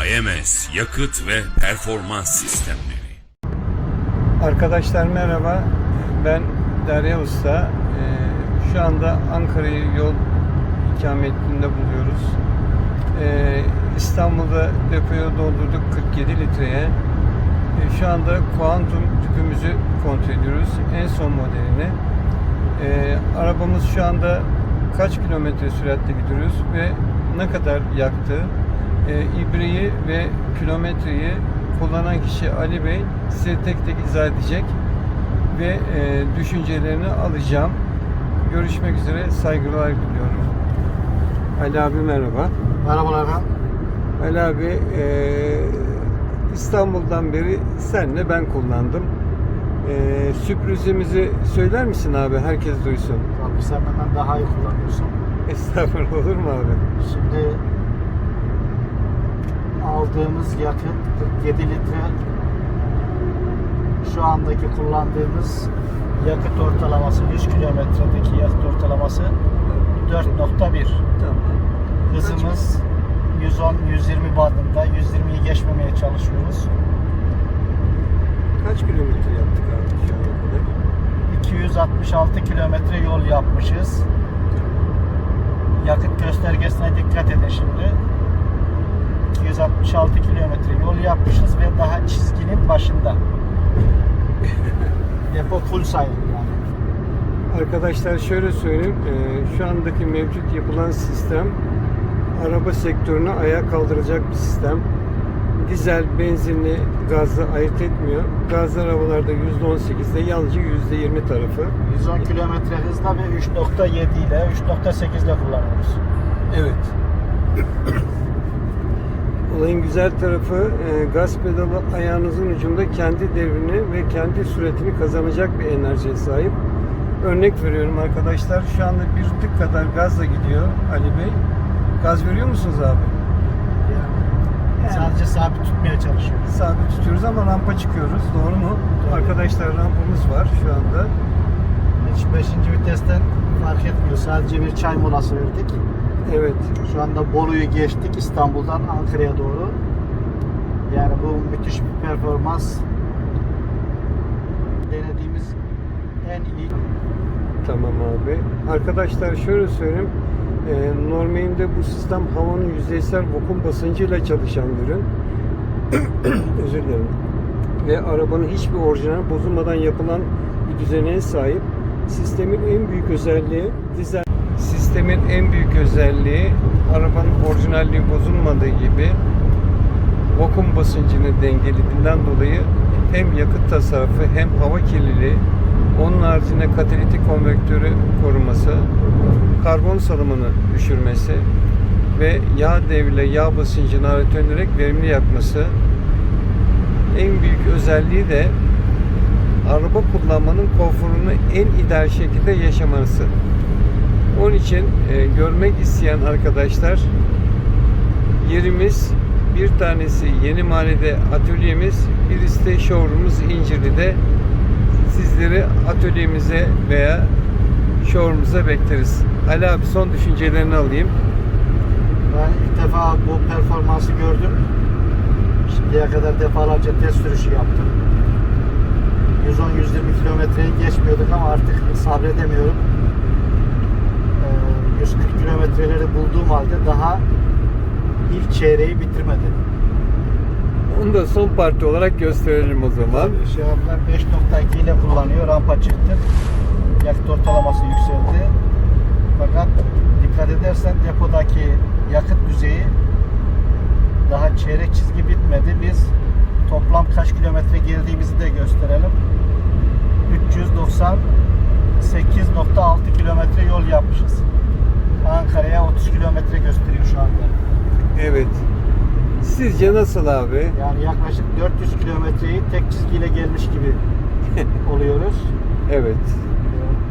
AMS Yakıt ve Performans Sistemleri Arkadaşlar merhaba. Ben Derya Usta. Ee, şu anda Ankara'yı yol ikametinde buluyoruz. Ee, İstanbul'da depoya doldurduk 47 litreye. Ee, şu anda Quantum tüpümüzü kontrol ediyoruz. En son modelini. Arabamız şu anda kaç kilometre süratle gidiyoruz ve ne kadar yaktı? Ee, ibreyi ve kilometreyi kullanan kişi Ali Bey size tek tek izah edecek ve e, düşüncelerini alacağım. Görüşmek üzere saygılar diliyorum. Ali abi merhaba. Merhabalar efendim. Ali abi e, İstanbul'dan beri senle ben kullandım. E, sürprizimizi söyler misin abi? Herkes duysun. Tabii sen benden daha iyi kullanıyorsun. Estağfurullah olur mu abi? Şimdi aldığımız yakıt 47 litre şu andaki kullandığımız yakıt ortalaması 100 kilometredeki yakıt ortalaması 4.1 Tamam. hızımız 110-120 bandında 120'yi geçmemeye çalışıyoruz. Kaç kilometre yaptık abi şu ana kadar? 266 kilometre yol yapmışız. Yakıt göstergesine dikkat edin şimdi. 266 kilometre yol yapmışız ve daha çizginin başında. Depo full sayılır yani. Arkadaşlar şöyle söyleyeyim. e, şu andaki mevcut yapılan sistem araba sektörünü ayağa kaldıracak bir sistem. Dizel, benzinli, gazlı ayırt etmiyor. Gazlı arabalarda %18'de yalnızca %20 tarafı. 110 kilometre hızla ve 3.7 ile 3.8 ile kullanıyoruz. Evet. Olayın güzel tarafı e, gaz pedalı ayağınızın ucunda kendi devrini ve kendi süratini kazanacak bir enerjiye sahip. Örnek veriyorum arkadaşlar. Şu anda bir tık kadar gazla gidiyor Ali Bey. Gaz veriyor musunuz abi? Yani sadece sabit tutmaya çalışıyoruz. Sabit tutuyoruz ama rampa çıkıyoruz. Doğru mu? Doğru. Arkadaşlar rampamız var şu anda. Hiç 5. vitesten fark etmiyor. Sadece bir çay molası verdik. Evet. Şu anda Bolu'yu geçtik İstanbul'dan Ankara'ya doğru. Yani bu müthiş bir performans. Denediğimiz en iyi. Tamam abi. Arkadaşlar şöyle söyleyeyim. Ee, normalinde bu sistem havanın yüzeysel vakum basıncıyla çalışan bir ürün. Özür dilerim. Ve arabanın hiçbir orijinal bozulmadan yapılan bir düzeneye sahip. Sistemin en büyük özelliği dizel sistemin en büyük özelliği arabanın orijinalliği bozulmadığı gibi vakum basıncını dengelediğinden dolayı hem yakıt tasarrufu hem hava kirliliği onun haricinde katalitik konvektörü koruması, karbon salımını düşürmesi ve yağ devriyle yağ basıncını arttırılarak verimli yakması en büyük özelliği de araba kullanmanın konforunu en ideal şekilde yaşaması. Onun için e, görmek isteyen arkadaşlar yerimiz bir tanesi Yeni Mahallede atölyemiz, birisi de showroom'umuz İncirli'de. Sizleri atölyemize veya showroom'umuza bekleriz. Ali abi son düşüncelerini alayım. Ben ilk defa bu performansı gördüm. Şimdiye kadar defalarca test sürüşü yaptım. 110-120 kilometreyi geçmiyorduk ama artık sabredemiyorum. Ee, 140 kilometreleri bulduğum halde daha ilk çeyreği bitirmedi. Onu da son parti olarak gösterelim o zaman. Tabii şu anda 5.2 ile kullanıyor. Rampa çıktı. Yakıt ortalaması yükseldi. Fakat dikkat edersen depodaki yakıt düzeyi daha çeyrek çizgi bitmedi. Biz toplam kaç kilometre geldiğimizi de gösterelim. 398.6 kilometre yol yapmışız. Ankara'ya 30 kilometre gösteriyor şu anda. Evet. Sizce nasıl abi? Yani yaklaşık 400 kilometreyi tek çizgiyle gelmiş gibi oluyoruz. Evet.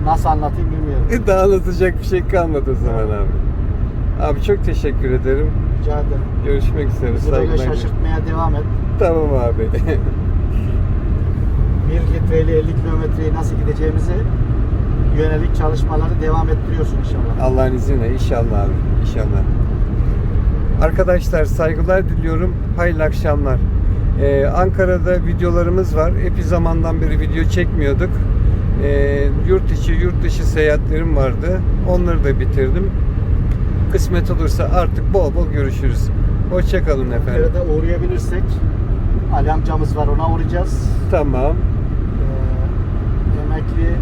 Nasıl anlatayım bilmiyorum. Daha anlatacak bir şey kalmadı o zaman abi. Abi çok teşekkür ederim. Rica ederim. Görüşmek üzere. Bizi böyle Saygılar. şaşırtmaya devam et. Tamam abi. 1 litreyle 50 kilometreyi nasıl gideceğimize yönelik çalışmaları devam ettiriyorsun inşallah. Allah'ın izniyle inşallah abi. İnşallah. Arkadaşlar saygılar diliyorum. Hayırlı akşamlar. Ee, Ankara'da videolarımız var. Epey zamandan beri video çekmiyorduk. Ee, yurt içi, yurt dışı seyahatlerim vardı. Onları da bitirdim. Kısmet olursa artık bol bol görüşürüz. Hoşçakalın efendim. Ankara'da uğrayabilirsek Ali amcamız var ona uğrayacağız. Tamam. Ee, emekli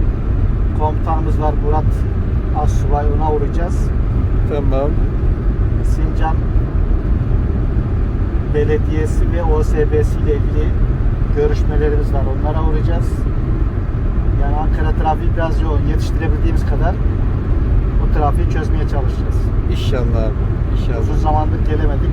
komutanımız var Murat Assubay ona uğrayacağız. Tamam. Sincan Belediyesi ve OSB'si ile ilgili görüşmelerimiz var. Onlara uğrayacağız. Yani Ankara trafiği biraz yoğun. Yetiştirebildiğimiz kadar o trafiği çözmeye çalışacağız. İnşallah. İnşallah. Uzun zamandır gelemedik.